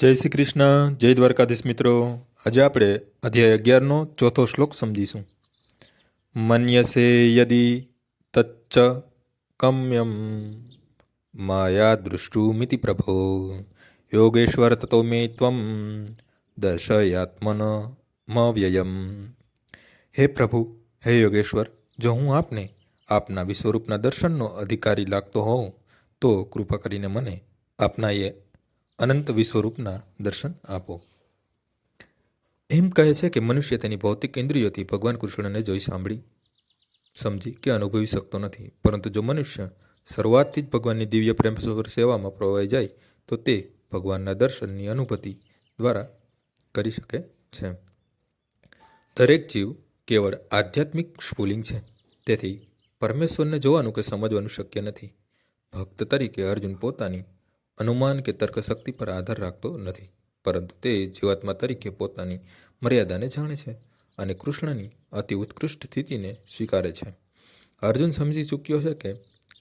જય શ્રી કૃષ્ણ, જય દ્વારકાધીશ મિત્રો. આજે આપણે અધ્યાય અગિયારનો ચોથો શ્લોક સમજીશું. મન્યસે યદી તચ્ચ કમ્યમ માયા દૃષ્ટુમિતિ પ્રભો. યોગેશ્વર તતો મે ત્વમ દર્શયાત્મન વ્યયમ હે પ્રભુ, હે યોગેશ્વર, જો હું આપને આપના વિશ્વરૂપના દર્શનનો અધિકારી લાગતો હોઉં, તો કૃપા કરીને મને આપના એ અનંત વિશ્વરૂપના દર્શન આપો. એમ કહે છે કે મનુષ્ય તેની ભૌતિક ઇન્દ્રિયોથી ભગવાન કૃષ્ણને જોઈ સાંભળી, સમજી કે અનુભવી શકતો નથી. પરંતુ જો મનુષ્ય શરૂઆતથી જ ભગવાનની દિવ્ય પ્રેમ સેવામાં પ્રવાઈ જાય, તો તે ભગવાનના દર્શનની અનુભૂતિ દ્વારા કરી શકે છે. દરેક જીવ કેવળ આધ્યાત્મિક સ્ફુલિંગ છે. તેથી પરમેશ્વરને જોવાનું કે સમજવાનું શક્ય નથી. ભક્ત તરીકે અર્જુન પોતાની અનુમાન કે તર્કશક્તિ પર આધાર રાખતો નથી, પરંતુ તે જીવાત્મા તરીકે પોતાની મર્યાદાને જાણે છે અને કૃષ્ણની અતિ ઉત્કૃષ્ટ સ્થિતિને સ્વીકારે છે. અર્જુન સમજી ચૂક્યો છે કે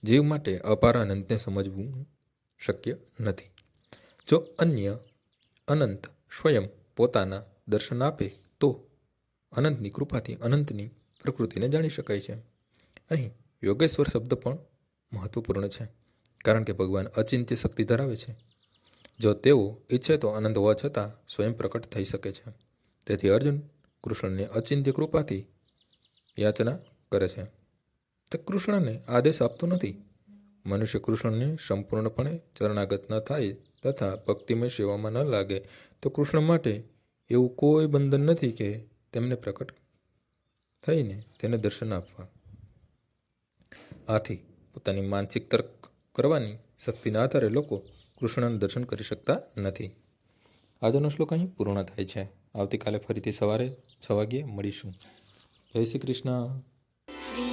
જીવ માટે અપાર અનંતને સમજવું શક્ય નથી. જો અન્ય અનંત સ્વયં પોતાના દર્શન આપે, તો અનંતની કૃપાથી અનંતની પ્રકૃતિને જાણી શકાય છે. અહીં યોગેશ્વર શબ્દ પણ મહત્વપૂર્ણ છે. કારણ કે ભગવાન અચિંત્ય શક્તિ ધરાવે છે. જો તેઓ ઈચ્છે તો આનંદ હોવા છતાં સ્વયં પ્રકટ થઈ શકે છે. તેથી અર્જુન કૃષ્ણને અચિંત્ય કૃપાથી યાચના કરે છે. તે કૃષ્ણને આદેશ આપતો નથી. મનુષ્ય કૃષ્ણને સંપૂર્ણપણે ચરણાગત ન થાય તથા ભક્તિમય સેવામાં ન લાગે તો કૃષ્ણ માટે એવું કોઈ બંધન નથી કે તેમને પ્રકટ થઈને તેને દર્શન આપવા. આથી પોતાની માનસિક તર્ક કરવાની શક્તિના આધારે લોકો કૃષ્ણનું દર્શન કરી શકતા નથી. આજનો શ્લોક અહીં પૂર્ણ થાય છે. આવતીકાલે ફરીથી સવારે છ વાગ્યે મળીશું. જય શ્રી કૃષ્ણ. શ્રી